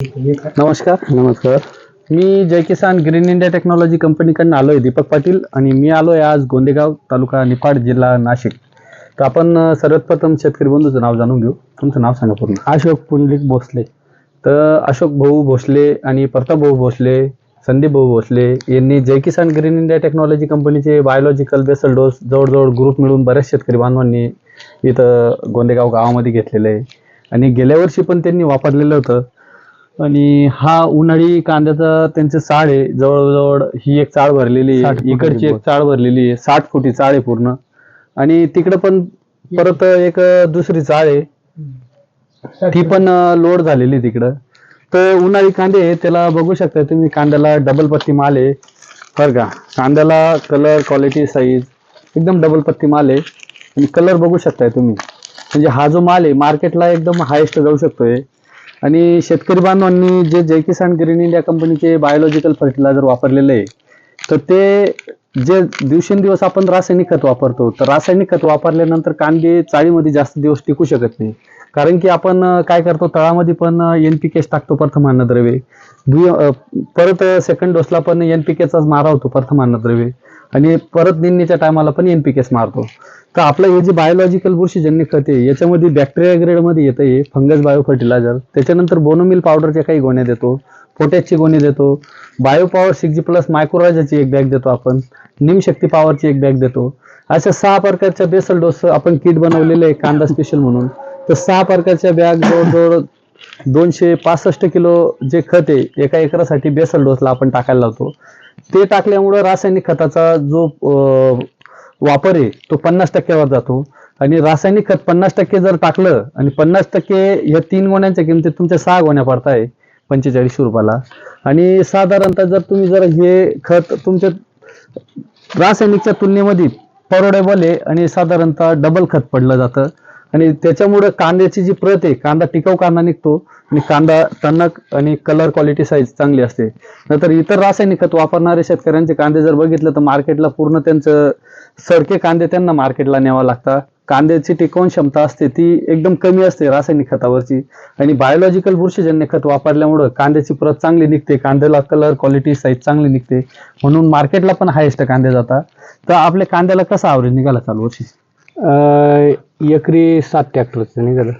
नमस्कार. नमस्कार. मी Jai Kisan green India technology कंपनीकडून आलो आहे दीपक पाटील आणि मी आलो आहे आज गोंदेगाव तालुका निफाड जिल्हा नाशिक. तर आपण अ, सर्वप्रथम शेतकरी बंधूचं नाव जाणून घेऊ. तुमचं नाव सांगा पूर्ण. अशोक पुंडलिक भोसले. तर अशोक भाऊ भोसले आणि प्रताप भाऊ भोसले संदीप भाऊ भोसले यांनी Jai Kisan green India technology कंपनीचे बायोलॉजिकल बेसल डोस जवळजवळ ग्रुप मिळून बऱ्याच शेतकरी बांधवांनी इथं गोंदेगाव गावामध्ये घेतलेलं आहे. आणि गेल्या वर्षी पण त्यांनी वापरलेलं होतं. आणि हा उन्हाळी कांद्याचा त्यांचे चाळ आहे जवळजवळ ही एक चाळ भरलेली आहे. इकडची एक. चाळ भरलेली आहे. साठ फुटी चाळ आहे पूर्ण. आणि तिकडे पण परत एक दुसरी चाळ आहे. ती पण लोड झालेली तिकडं. तर उन्हाळी कांदे त्याला बघू शकता तुम्ही कांद्याला डबल पत्ती माल आहे. बरं का? कांद्याला कलर क्वालिटी साईज एकदम डबल पत्ती माल आहे. आणि कलर बघू शकताय तुम्ही. म्हणजे हा जो माल आहे मार्केटला एकदम हायेस्ट जाऊ शकतोय. आणि शेतकरी बांधवांनी जे जय किसान ग्रीन इंडिया कंपनीचे बायोलॉजिकल फर्टिलायझर वापरलेले आहे तर ते जे दिवसेंदिवस आपण रासायनिक खत वापरतो तर रासायनिक खत वापरल्यानंतर कांदे चाळीमध्ये जास्त दिवस टिकू शकत नाही. कारण की आपण काय करतो तळामध्ये पण एन पी केच टाकतो प्रथम अन्नद्रव्ये दुय परत सेकंड डोसला पण एन पी केचाच मारा होतो प्रथम अन्नद्रव्ये आणि परत निंदीच्या टायमाला पण एन पी केच मारतो. तर आपलं हे जे बायोलॉजिकल बुरशीजन्य खत आहे याच्यामध्ये बॅक्टेरिया ग्रेडमध्ये येतं हे फंगस बायो फर्टिलायझर त्याच्यानंतर बोनोमिल पावडरच्या काही गोण्या देतो पोटॅशची गोणी देतो bio power six G plus मायक्रोराजाची एक बॅग देतो आपण निमशक्ती पॉवरची एक बॅग देतो. अशा सहा प्रकारच्या बेसल डोस आपण किट बनवलेले आहे कांदा स्पेशल म्हणून. तर सहा प्रकारच्या बॅग जवळजवळ दोनशे पासष्ट किलो जे खत आहे एका एकरासाठी बेसल डोसला आपण टाकायला लावतो. ते टाकल्यामुळं रासायनिक खताचा जो वापर आहे तो पन्नास टक्क्यावर जातो. आणि रासायनिक खत पन्नास टक्के जर टाकलं आणि पन्नास टक्के या तीन गोण्यांच्या किमतीत तुमच्या सहा गोण्या पडताय पंचेचाळीस रुपयाला. आणि साधारणतः जर तुम्ही जर हे खत तुमच्या रासायनिकच्या तुलनेमध्ये परवडेबल आहे आणि साधारणतः डबल खत पडलं जातं. आणि त्याच्यामुळे कांद्याची जी प्रत आहे कांदा टिकाऊ कांदा निघतो आणि कांदा टणक आणि कलर क्वालिटी साईज चांगली असते. नंतर इतर रासायनिक खत वापरणारे शेतकऱ्यांचे कांदे जर बघितलं तर मार्केटला पूर्ण त्यांचं सरके कांदे त्यांना मार्केटला न्यावा लागतात. कांद्याची टिकवून क्षमता असते ती एकदम कमी असते रासायनिक खतावरची. आणि बायोलॉजिकल बुरशीजन्य खत वापरल्यामुळं कांद्याची प्रत चांगली निघते कांद्याला कलर क्वालिटी साईज चांगली निघते. म्हणून मार्केटला पण हायेस्ट कांदे जातात. तर आपल्या कांद्याला कसा आवरेज निघाला चालू वर्षी? अं, एकरी सात ट्रॅक्टरचं निघालं.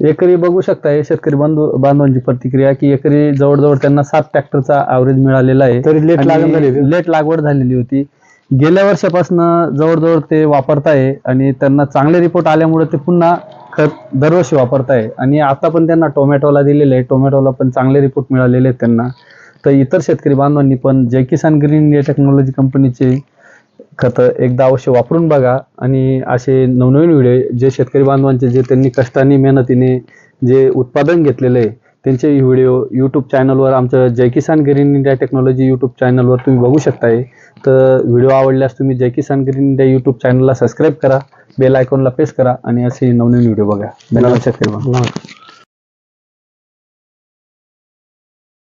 एकरी बघू शकताय शेतकरी बांधव बांधवांची प्रतिक्रिया की एकरी जवळजवळ त्यांना सात ट्रॅक्टरचा ॲव्हरेज मिळालेला आहे. तरी लेट लागण झाली होती. लेट लागवड झालेली होती. गेल्या वर्षापासून जवळजवळ ते वापरताय आणि त्यांना चांगले रिपोर्ट आल्यामुळे ते पुन्हा खत दरवर्षी वापरताय आणि आता पण त्यांना टोमॅटोला दिलेले आहे. टोमॅटोला पण चांगले रिपोर्ट मिळालेले आहेत त्यांना. तर इतर शेतकरी बांधवांनी पण Jai Kisan green India technology कंपनीचे खतं एकदा अवश्य वापरून बघा आणि असे नवनवीन व्हिडिओ जे शेतकरी बांधवांचे जे त्यांनी कष्टाने मेहनतीने जे उत्पादन घेतलेलं आहे त्यांचे व्हिडिओ यूट्यूब चॅनलवर आमचं Jai Kisan green India technology YouTube चॅनलवर तुम्ही बघू शकताय. तर व्हिडिओ आवडल्यास तुम्ही Jai Kisan green India YouTube चॅनलला सबस्क्राईब करा बेल आयकॉनला प्रेस करा आणि असे नवनवीन व्हिडिओ बघा. धन्यवाद शेतकरी बांधव.